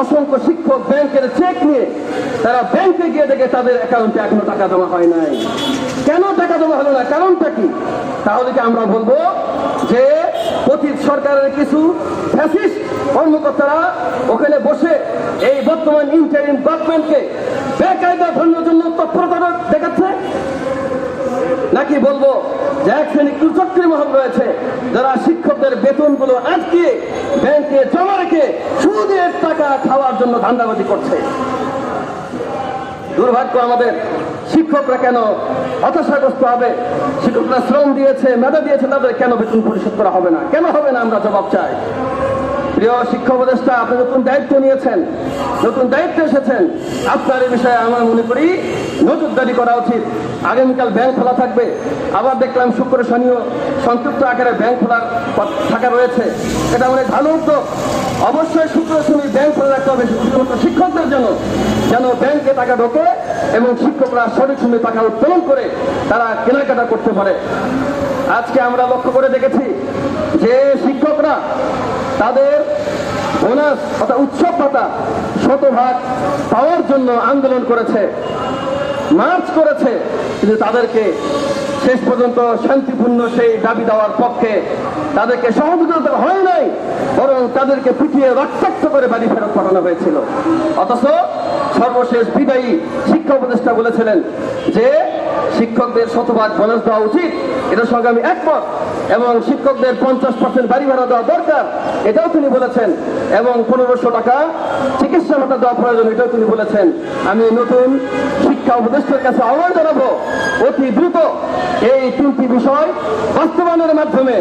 অসংখ্য শিক্ষক ব্যাংকের চেক নিয়ে তারা ব্যাংকে গিয়ে দেখে তাদের অ্যাকাউন্টে এখনও টাকা জমা হয় নাই। কেন টাকা জমা হলো না? কারণটা কি? তাহলে কি আমরা বলব যে অতীত সরকারের কিছু ফ্যাসিস্ট কর্মকর্তারা ওখানে বসে এই বর্তমান ইন্টারিম গভর্নমেন্টকে বেকায়দা ধর্মের জন্য তৎপরতা দেখাচ্ছে? নাকি বলব মহল রয়েছে। যারা শিক্ষকদের বেতনগুলো আটকে ব্যাংকে জমা রেখে সুদের টাকা খাওয়ার জন্য ধান্দাবাজি করছে। দুর্ভাগ্য আমাদের শিক্ষকরা কেন হতাশাগ্রস্ত হবে? শিক্ষকরা শ্রম দিয়েছে, মেধা দিয়েছে, তাদের কেন বেতন পরিশোধ করা হবে না? কেন হবে না আমরা জবাব চাই? প্রিয় শিক্ষা উপদেষ্টা, আপনি নতুন দায়িত্ব নিয়েছেন, নতুন দায়িত্ব এসেছেন। আপনার এই বিষয়ে আমরা মনে করি নজরদারি করা উচিত। আগামীকাল ব্যাংক খোলা থাকবে। আবার দেখলাম শুক্র শনিও সংক্ষিপ্ত আকারে ব্যাংক খোলার থাকা রয়েছে। এটা অনেক ভালো উদ্যোগ। অবশ্যই শুক্র শনি ব্যাংক খোলা রাখতে হবে শুধুমাত্র শিক্ষকদের জন্য, যেন ব্যাংকে টাকা ঢোকে এবং শিক্ষকরা সঠিক সময় টাকা উত্তোলন করে তারা কেনাকাটা করতে পারে। আজকে আমরা লক্ষ্য করে দেখেছি যে শিক্ষকরা তাদের বোনাস অর্থাৎ উৎসব ভাতা শতভাগ পাওয়ার জন্য আন্দোলন করেছে, মার্চ করেছে। কিন্তু তাদেরকে শেষ পর্যন্ত শান্তিপূর্ণ সেই দাবি দেওয়ার পক্ষে তাদেরকে সহযোগিতা হয় নাই, বরং তাদেরকে পিটিয়ে রক্তাক্ত করে বাড়ি ফেরত পাঠানো হয়েছিল। অথচ সর্বশেষ বিদায়ী শিক্ষা উপদেষ্টা বলেছিলেন যে শিক্ষকদের শতভাগ বোনাস দেওয়া উচিত, এটার সঙ্গে আমি একমত। এবং শিক্ষকদের পঞ্চাশ পার্সেন্ট বাড়ি ভাড়া দেওয়া দরকার, এটাও তিনি বলেছেন। এবং পনেরোশো টাকা চিকিৎসা ভাতা দেওয়া প্রয়োজন, এটাও তিনি বলেছেন। আমি নতুন শিক্ষা উপদেষ্টার কাছে আহ্বান জানাব, অতি দ্রুত এই তিনটি বিষয় বাস্তবায়নের মাধ্যমে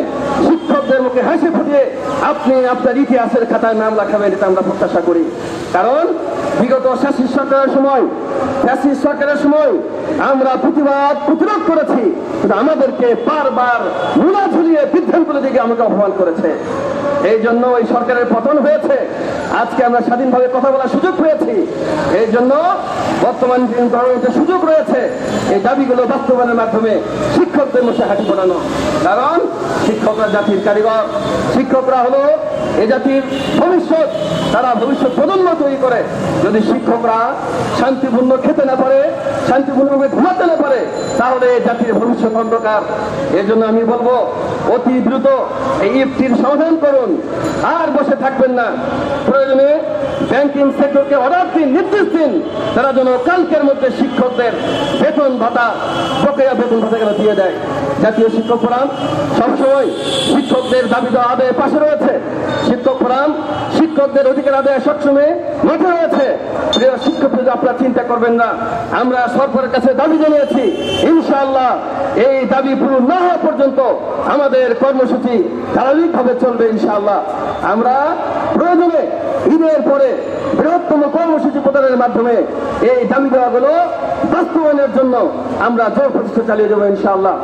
শিক্ষকদের মুখে হাসি ফুটিয়ে আপনি আপনার ইতিহাসের খাতায় নাম লেখাবেন, এটা আমরা প্রত্যাশা করি। কারণ বিগত শাসিত সরকারের সময় ফ্যাসিস সরকারের সময় আমরা প্রতিবাদ, প্রতিরোধ করেছি। কিন্তু আমাদেরকে বারবার মূলা ঝুলিয়ে বিভ্রান্তগুলো দিকে আমাকে অপমান করেছে। এই জন্য ওই সরকারের পতন হয়েছে। আজকে আমরা স্বাধীনভাবে কথা বলার সুযোগ পেয়েছি। এই জন্য বর্তমান গভর্নমেন্টের সুযোগ রয়েছে। এই দাবিগুলো বাস্তবায়নের মাধ্যমে শিক্ষকদের মধ্যে হাঁটি পড়ানো কারণ শিক্ষকরা জাতির কারিগর। শিক্ষকরা হলো এ জাতির ভবিষ্যৎ। তারা ভবিষ্যৎ প্রজন্ম তৈরি করে। যদি শিক্ষকরা শান্তিপূর্ণ খেতে না পারে, শান্তিপূর্ণভাবে ঘুমাতে না পারে, তাহলে এই জাতির ভবিষ্যৎ অন্ধকার। এই জন্য আমি বলব, অতি দ্রুত এই ইফতির সমাধান করুন আর বসে থাকবেন না। প্রয়োজনে ব্যাংকিং সেক্টরকে অর্ডার দিন, নির্দেশ দিন। তারা যেন কালকের মধ্যে শিক্ষকদের বেতন ভাতা, বকেয়া বেতন ভাতা কেন দিয়ে দেয়। জাতীয় শিক্ষক ফোরাম সবসময় শিক্ষকদের দাবি দেওয়া আদায়ের পাশে রয়েছে। শিক্ষক ফোরাম শিক্ষকদের অধিকার আদায় সবসময় মাঠে রয়েছে। প্রিয় শিক্ষক, আপনারা চিন্তা করবেন না, আমরা সরকারের কাছে দাবি জানিয়েছি, ইনশাআল্লাহ এই দাবি পূরণ না হওয়া পর্যন্ত আমাদের কর্মসূচি ধারাবাহিকভাবে চলবে, ইনশাআল্লাহ। আমরা প্রয়োজনে ঈদের পরে বৃহত্তম কর্মসূচি প্রদানের মাধ্যমে এই দাবি দেওয়াগুলো বাস্তবায়নের জন্য আমরা জোর প্রতিষ্ঠা চালিয়ে যাব, ইনশাআল্লাহ।